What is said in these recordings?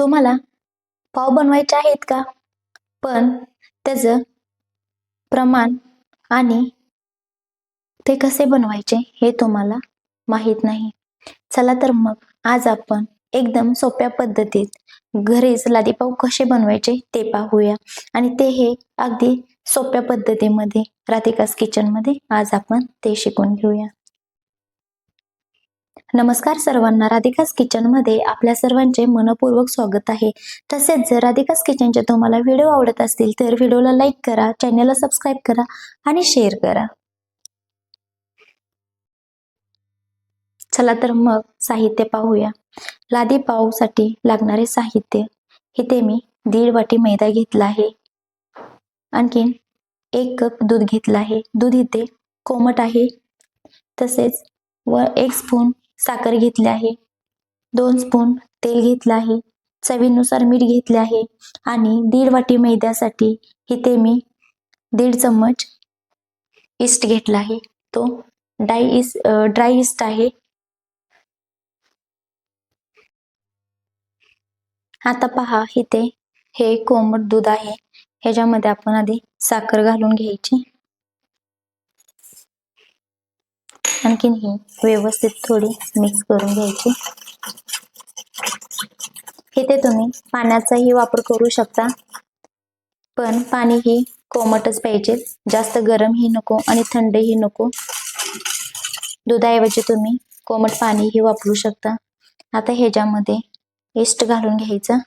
तुम्हाला पाव बनवायचे आहेत का? पण त्याचं प्रमाण आणि ते कसे बनवायचे हे तुम्हाला माहीत नाही. चला तर मग आज आपण एकदम सोप्या पद्धतीत घरीच लादीपाव कसे बनवायचे ते पाहूया. आणि ते हे अगदी सोप्या पद्धतीमध्ये राधिकास किचनमध्ये आज आपण ते शिकून घेऊया. नमस्कार सर्वांना राधिकास किचनमध्ये आपल्या सर्वांचे मनपूर्वक स्वागत आहे. तसेच जर राधिकास किचनचे तुम्हाला व्हिडिओ आवडत असतील तर व्हिडिओला लाईक करा चॅनलला सबस्क्राईब करा आणि शेअर करा. चला तर मग साहित्य पाहूया. लादी पावसाठी लागणारे साहित्य. इथे मी दीड वाटी मैदा घेतला आहे. आणखीन एक कप दूध घेतला आहे. दूध इथे कोमट आहे. तसेच व एक स्पून साखर घेतली आहे. दोन स्पून तेल घेतलं आहे. चवीनुसार मीठ घेतले आहे. आणि दीड वाटी मैद्यासाठी इथे मी दीड चम्मच इस्ट घेतला आहे. तो डाय इस ड्राय इस्ट आहे. आता पहा इथे हे कोमट दूध आहे. ह्याच्यामध्ये आपण आधी साखर घालून घ्यायची. आणखीन ही व्यवस्थित थोडी मिक्स करून घ्यायची. इथे तुम्ही पाण्याचाही वापर करू शकता. पण पाणी ही कोमटच पाहिजे. जास्त गरमही नको आणि थंडही नको. दुधाऐवजी तुम्ही कोमट पाणीही वापरू शकता. आता ह्याच्यामध्ये इस्ट घालून घ्यायचं.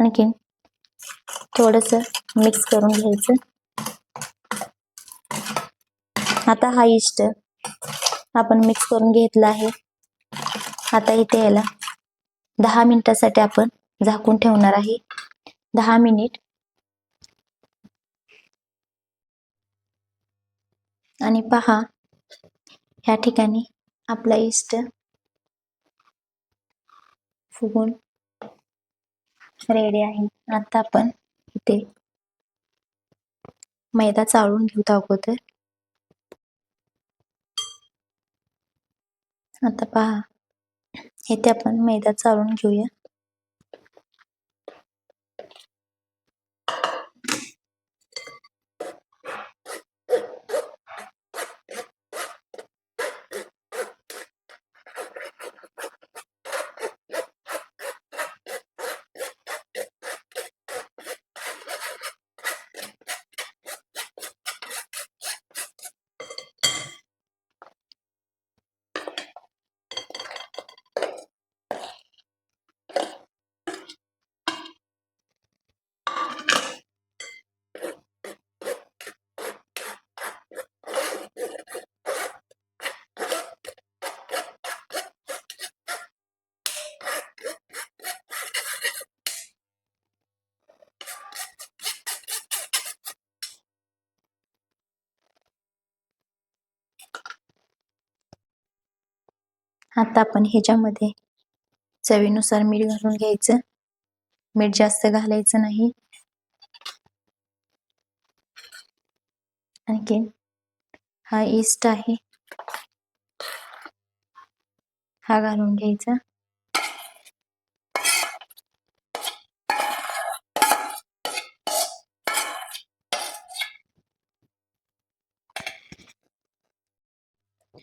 आणखीन थोडंसं मिक्स करून घ्यायचं. आता हा इष्ट आपण मिक्स करून घेतला आहे. आता इथे याला दहा मिनिटासाठी आपण झाकून ठेवणार आहे. दहा मिनिट आणि पहा ह्या ठिकाणी आपला इष्ट फुगून रेडी आहे. आता आपण इथे मैदा चाळून घेऊ अगोदर. आता पहा. इथे आपण मैदा चाळून घेऊया. आता आपण ह्याच्यामध्ये चवीनुसार मीठ घालून घ्यायचं. मीठ जास्त घालायचं नाही. आणखी हा इस्ट आहे. हा घालून घ्यायचा.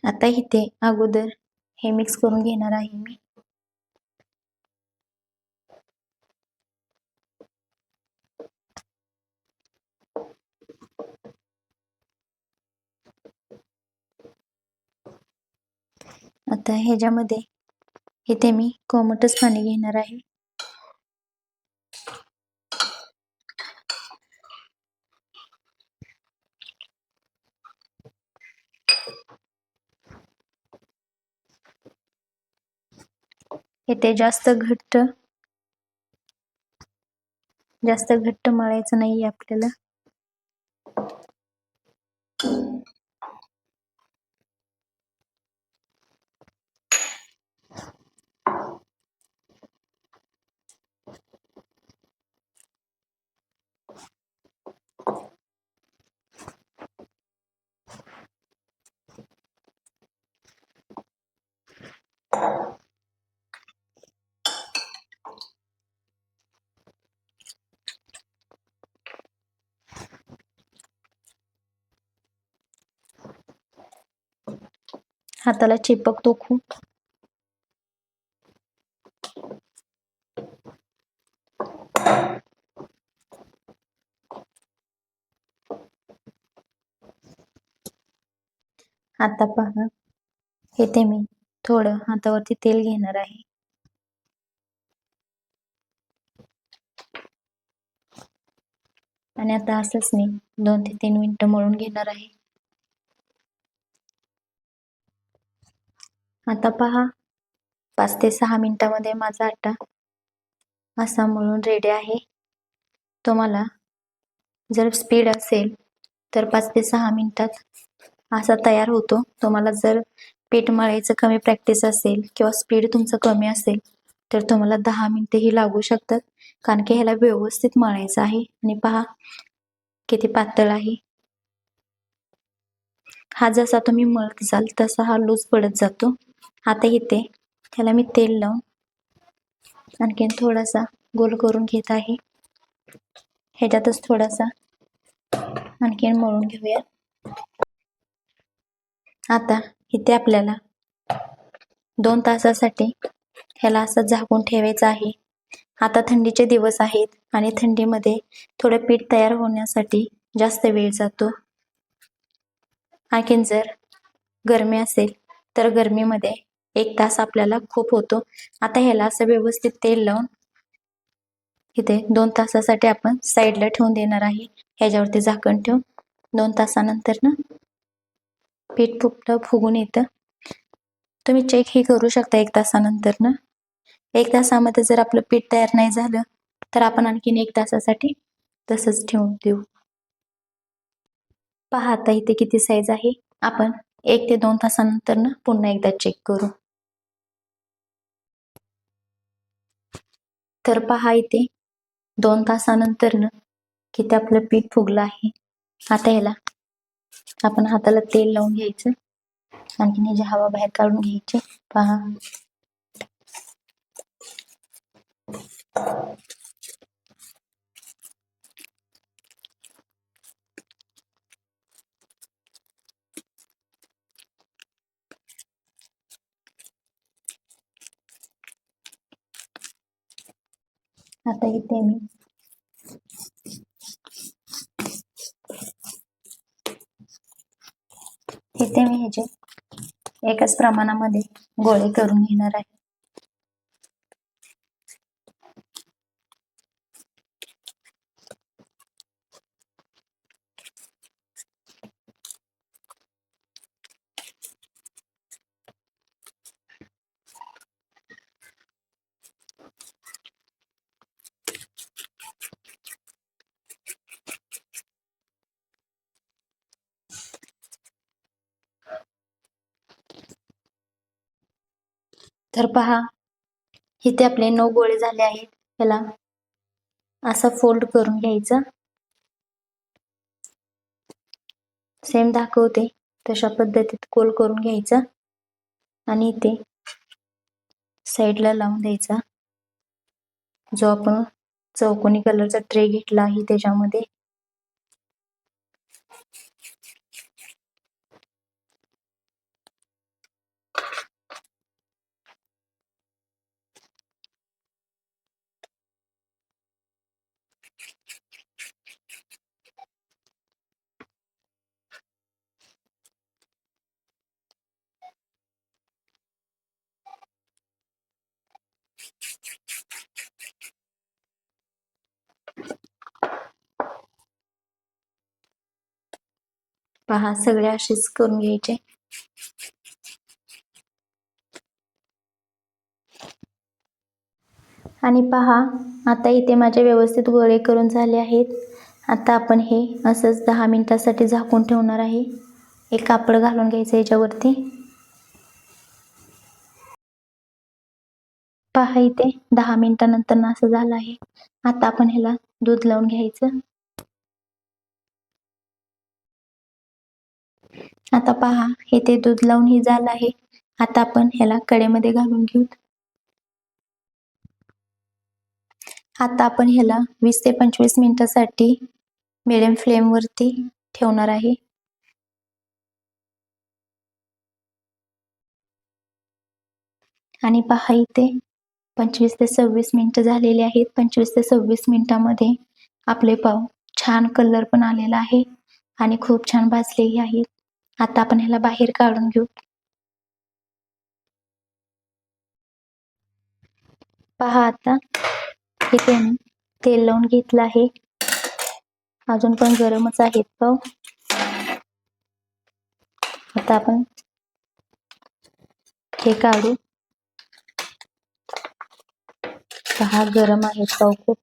आता इथे अगोदर हे मिक्स करून घेणार आहे मी. आता ह्याच्यामध्ये इथे मी कोमटच पाणी घेणार आहे. येथे जास्त घट्ट जास्त घट्ट मळायचं नाहीये आपल्याला. हाताला चिपकतो खूप. आता पहा. इथे मी. थोडं हातावरती तेल घेणार आहे. आणि आता असंच मी दोन ते तीन मिनिटं मळून घेणार आहे. आता पहा. पाच ते सहा मिनिटामध्ये माझा आटा असा मळून रेडी आहे. तुम्हाला जर स्पीड असेल तर पाच ते सहा मिनिटात असा तयार होतो. तुम्हाला जर पीठ मळायचं कमी प्रॅक्टिस असेल किंवा स्पीड तुमचं कमी असेल तर तुम्हाला दहा मिनिटेही लागू शकतात. कारण की ह्याला व्यवस्थित मळायचं आहे. आणि पहा किती पातळ आहे. हा जसा तुम्ही मळत जाल तसा हा लूज पडत जातो. आता इथे त्याला मी तेल लावून आणखीन थोडासा गोल करून घेत आहे. ह्याच्यातच थोडासा आणखीन मळून घेऊया. आता इथे आपल्याला दोन तासासाठी ह्याला असं झाकून ठेवायचं आहे. आता थंडीचे दिवस आहेत आणि थंडीमध्ये थोडं पीठ तयार होण्यासाठी जास्त वेळ जातो. आणखीन जर गरमी असेल तर गरमीमध्ये एक तास आपल्याला खूप होतो. आता ह्याला असं व्यवस्थित तेल लावून इथे दोन तासासाठी आपण साईडला ठेवून देणार आहे. ह्याच्यावरती झाकण ठेवून दोन तासानंतर ना पीठ फुगलं फुगून येतं. तुम्ही चेक ही करू शकता एक तासानंतर ना. एक तासामध्ये जर आपलं पीठ तयार नाही झालं तर आपण आणखीन एक तासासाठी तसंच ठेवून देऊ. पहा आता इथे किती साईज आहे. आपण एक ते दोन तासानंतर ना पुन्हा एकदा चेक करू. तर पहा इथे. दोन तासानंतर ना किती आपलं पीठ फुगलं आहे. आता ह्याला आपण हाताला तेल लावून घ्यायचं आणखीन जे हवा बाहेर काढून घ्यायची पहा. आता इथे मी. इथे मी ह्याचे. एकाच प्रमाणामध्ये गोळे करून घेणार आहे. तर पहा इथे आपले नऊ गोळे झाले आहेत. त्याला असा फोल्ड करून घ्यायचा. सेम दाखवते तशा पद्धतीत कोल करून घ्यायचा. आणि इथे साईडला लावून द्यायचा. जो आपण चौकोनी कलरचा ट्रे घेतला आहे त्याच्यामध्ये. पहा सगळे असेच करून घ्यायचे. आणि पहा आता इथे माझे व्यवस्थित गोळे करून झाले आहेत. आता आपण हे असंच दहा मिनिटासाठी झाकून ठेवणार आहे. एक कापड घालून घ्यायचं याच्यावरती. पहा इथे दहा मिनिटानंतर असं झालं आहे. आता आपण ह्याला दूध लावून घ्यायचं. आता पहा इथे दूध लावून ही झालं आहे. आता आपण ह्याला कडेमध्ये घालून घेऊ. आता आपण ह्याला वीस ते पंचवीस मिनिटासाठी मिडियम फ्लेम वरती ठेवणार आहे. आणि पहा इथे पंचवीस ते सव्वीस मिनिटं झालेले आहेत. पंचवीस ते सव्वीस मिनिटामध्ये आपले पाव छान कलर पण आलेला आहे. आणि खूप छान भाजलेही आहेत. आता आपण ह्याला बाहेर काढून घेऊ. पहा आता इथे मी तेल लावून घेतलं आहे. अजून पण गरमच आहेत पाव आता आपण हे काढू. पहा गरम आहेत पाव खूप.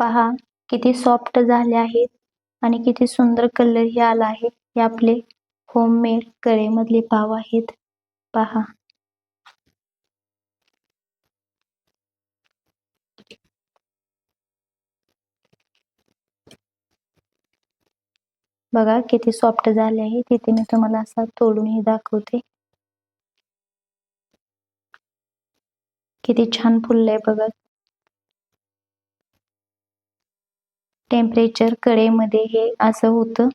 पहा किती सॉफ्ट झाले आहेत आणि किती सुंदर कलर ही आला आहे. हे आपले होममेड कढईमधले पाव आहेत. पहा. बघा किती सॉफ्ट झाले आहे. तिथे मी तुम्हाला असा तोडून हे दाखवते. किती छान फुललंय बघा. टेम्परेचर कडेमध्ये हे असं होतं.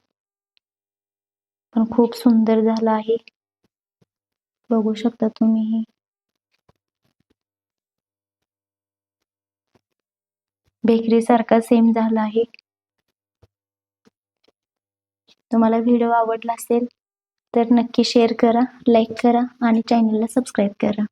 पण खूप सुंदर झालं आहे. बघू शकता तुम्ही हे. बेकरी सारखा सेम झाला आहे. तुम्हाला व्हिडिओ आवडला असेल तर नक्की शेअर करा लाईक करा आणि चॅनलला सबस्क्राईब करा.